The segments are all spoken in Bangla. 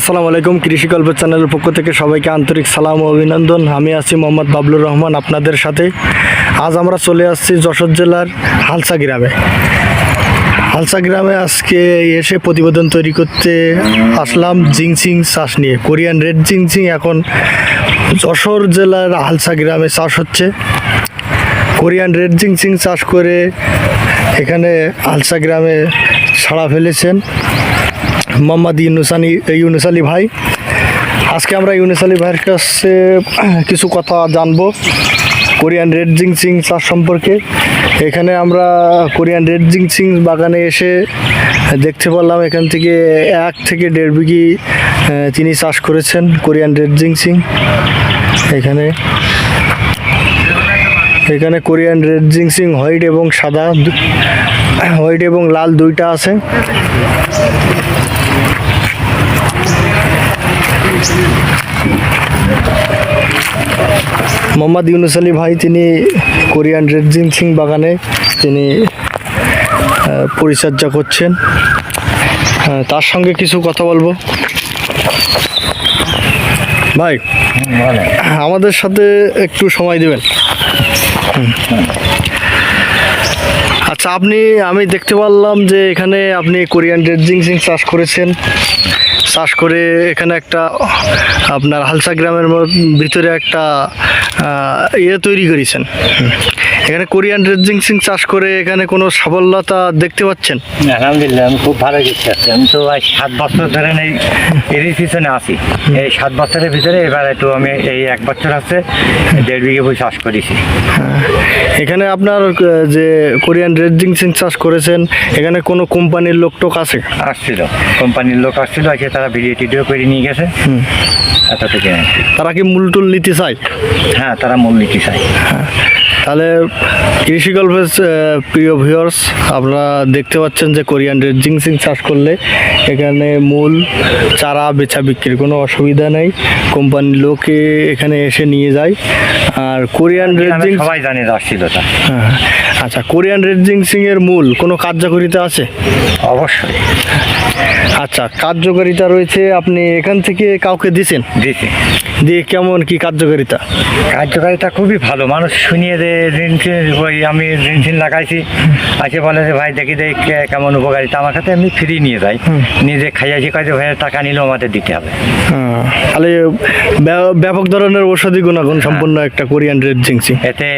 আসসালামু আলাইকুম, কৃষি গল্প চ্যানেলের পক্ষ থেকে সবাইকে আন্তরিক সালাম ও অভিনন্দন। আমি আছি মোহাম্মদ বাবলুর রহমান আপনাদের সাথে। আজ আমরা চলে আসছি যশোর জেলার হালসা গ্রামে। হালসা গ্রামে আজকে এসে প্রতিবেদন তৈরি করতে আসলাম জিংসিং চাষ নিয়ে। কোরিয়ান রেড জিংসিং এখন যশোর জেলার হালসা গ্রামে চাষ হচ্ছে। কোরিয়ান রেড জিংসিং চাষ করে এখানে হালসা গ্রামে সাড়া ফেলেছেন। মোহাম্মদ ইউনুসানি ইউনুস আলী ভাই। আজকে আমরা ইউনুস আলী ভাইয়ের কাছে কিছু কথা জানব কোরিয়ান রেড জিংসিং চাষ সম্পর্কে। এখানে আমরা কোরিয়ান রেড জিংসিং বাগানে এসে দেখতে পারলাম, এখান থেকে এক থেকে দেড় বিঘি তিনি চাষ করেছেন কোরিয়ান রেড জিংসিং এখানে এখানে কোরিয়ান রেড জিংসিং হোয়াইট এবং সাদা, হোয়াইট এবং লাল দুইটা আছে। মোহাম্মদ ইউনুস আলী ভাই তিনি কোরিয়ান রেড জিংসিং বাগানে তিনি পরিচর্যা করছেন। আহ, তার সঙ্গে কিছু কথা বলব। ভাই আমাদের সাথে একটু সময় দেবেন। আচ্ছা আপনি আমি দেখতে পারলাম যে এখানে আপনি কোরিয়ান রেড জিংসিং চাষ করেছেন। চাষ করে এখানে একটা আপনার হালসা গ্রামের ভিতরে একটা ইয়ে তৈরি করেছেন। এখানে কোরিয়ান রেড জিংসিং চাষ করে এখানে কোনো সাফল্যতা দেখতে পাচ্ছেন? আলহামদুলিল্লাহ আমি খুব ভালো কিছু আছি আমি তো আজ সাত বছর ধরে এই এরই পিছনে আছি। এই সাত বছরের ভিতরে এবার একটু আমি এই এক বছর আছে দেড় বিঘে বই চাষ করেছি। এখানে আপনার যে কোরিয়ান রেড জিংসিং চাষ করেছেন এখানে কোনো কোম্পানির লোক টোক আছে? আসছিল। কোম্পানির লোক আসছিল আজকে তারা ভিডিও টিডিও করে নিয়ে গেছে। তারা কি মূল টুল নিতে চায়? হ্যাঁ তারা মূল নিতে চায়। চাই তাহলে কৃষি গল্পের প্রিয় ভিউয়ার্স আপনারা দেখতে পাচ্ছেন যে কোরিয়ান রেড জিংসিং চাষ করলে এখানে মূল চারা বেচা বিক্রির কোনো অসুবিধা নেই। কোম্পানির লোকে এখানে এসে নিয়ে যায়। আর কোরিয়ান রেড সবাই জানি যে আসছিল হ্যাঁ, আচ্ছা কোরিয়ান রেড জিংসিং এর মূল কোনো কার্যকারিতা আছে? অবশ্যই। আচ্ছা কার্যকারিতা রয়েছে আপনি এখান থেকে কাউকে দিছেন? দিছি। দিয়ে কেমন কি কার্যকারিতা? কার্যকারিতা খুবই ভালো। মানুষ শুনিয়ে দে ঋণ আমি ঋণ টিন লাগাইছি। আছে বলে যে ভাই দেখি দেখ কেমন উপকারিতা আমার কাছে এমনি ফ্রি নিয়ে যায়। নিজে খাইয়াছি কাজে ভাই টাকা নিলেও আমাদের দিতে হবে। হ্যাঁ, তাহলে ব্যাপক ধরনের ঔষধি গুণাগুণ সম্পন্ন একটা কোরিয়ান রেড জিংসিং। এতে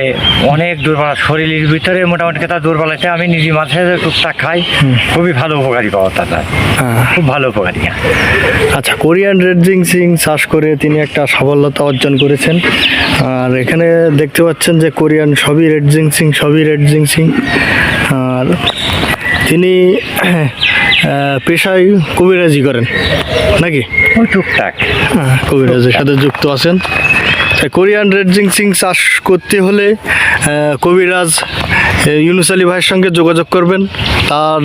অনেক দুর্বল শরীরের ভিতরে মোটামুটি কথা দুর্বল আছে। আমি নিজে মাঝে মাঝে টুকটাক খাই। খুবই ভালো উপকারী পাওয়া তার। হ্যাঁ। খুব ভালো উপকারী আচ্ছা কোরিয়ান রেড জিংসিং চাষ করে তিনি একটা সাফল্যতা অর্জন করেছেন। আর এখানে দেখতে পাচ্ছেন যে কোরিয়ান সবই রেড জিংসিং সবই রেড জিংসিং আর তিনি পেশায় কবিরাজি করেন নাকি? টুকটাক। হ্যাঁ, কবিরাজের সাথে যুক্ত আছেন। কোরিয়ান রেড জিংসিং চাষ করতে হলে কবিরাজ ইউনুস আলী ভাইয়ের সঙ্গে যোগাযোগ করবেন। তার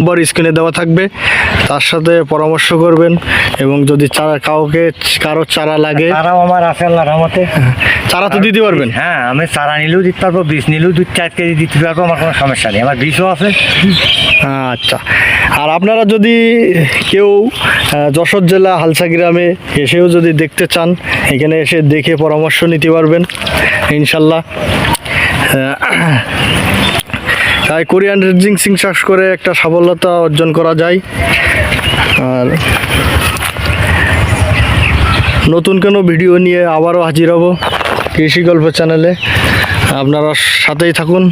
নম্বর স্ক্রিনে দেওয়া থাকবে তার সাথে পরামর্শ করবেন এবং যদি চারা কাউকে কারও চারা লাগে তারাও আমার আছে আল্লাহ রহমতে। চারা তো দিতে পারবেন। হ্যাঁ আমি চারা নিলেও দিতে পারব বীজ নিলেও দু চার কেজি দিতে পারব আমার কোনো সমস্যা নেই। আমার বীজও আছে। আচ্ছা। আর আপনারা যদি কেউ যশোর জেলা হালসা গ্রামে এসেও যদি দেখতে চান এখানে এসে দেখে পরামর্শ নিতে পারবেন ইনশাল্লাহ। তাই কোরিয়ান রেজিং সিং চাষ করে একটা সাফল্যতা অর্জন করা যায়। আর নতুন কোনো ভিডিও নিয়ে আবারও হাজির হব কৃষি গল্প চ্যানেলে। আপনারা সাথেই থাকুন।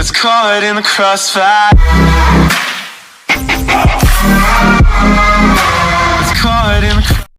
It's caught in the crossfire.